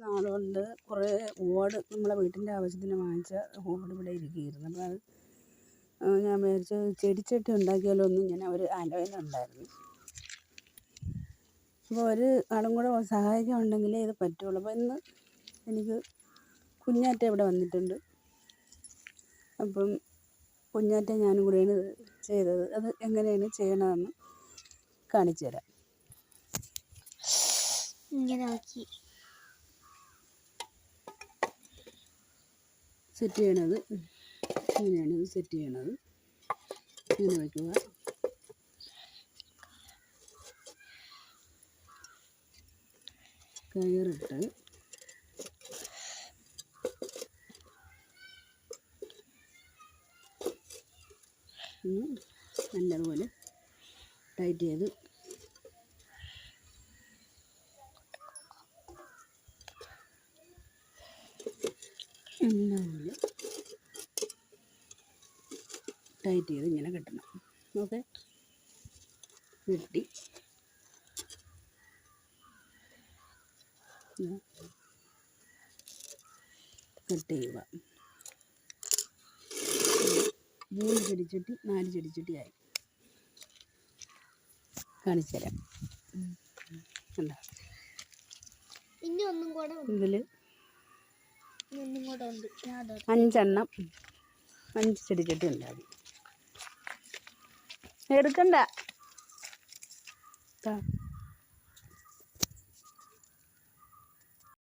നാളുകൊണ്ട് കുറേ ഓട് നമ്മളെ വീട്ടിന്റെ ആവശ്യത്തിന് വാങ്ങിച്ച ഓട് ഇവിടെ ഇരിക്കുകയായിരുന്നു. അപ്പോൾ അത് ഞാൻ വിചാരിച്ചു ചെടിച്ചട്ടി ഉണ്ടാക്കിയാലോ ഒന്നും ഇങ്ങനെ ഒരു ആലോചന ഉണ്ടായിരുന്നു. അപ്പോൾ ഒരു ആളും കൂടെ സഹായിക്കാനുണ്ടെങ്കിലേ ഇത് പറ്റുള്ളൂ. അപ്പോൾ ഇന്ന് എനിക്ക് കുഞ്ഞാറ്റ ഇവിടെ വന്നിട്ടുണ്ട്. അപ്പം കുഞ്ഞാറ്റ ഞാനും കൂടെയാണ് ചെയ്തത്. അത് എങ്ങനെയാണ് ചെയ്യണതെന്ന് കാണിച്ചു തരാം. ഇങ്ങനെ ആക്കി. സെറ്റ് ചെയ്യണത്. ഇങ്ങനെയാണ് ഇത് സെറ്റ് ചെയ്യണത്. ഇങ്ങനെ വയ്ക്കുക കയറിട്ട് നല്ലതുപോലെ ടൈറ്റ് ചെയ്ത് നല്ലതുപോലെ ടൈറ്റ് ചെയ്ത് ഇങ്ങനെ കെട്ടണം. ഓക്കെ? കെട്ടി കട്ട് ചെയ്യുക. മൂന്ന് ചെടിച്ചട്ടി നാല് ചെടിച്ചട്ടിയായി കാണിച്ചു തരാം. ഉണ്ട് ഇതിൽ ഇനി ഒന്നും കൂടെ ഉണ്ട് ഞാൻ അത് അഞ്ചെണ്ണം. അഞ്ച് ചെടിച്ചട്ടി ഉണ്ടാകും എടുക്കണ്ട.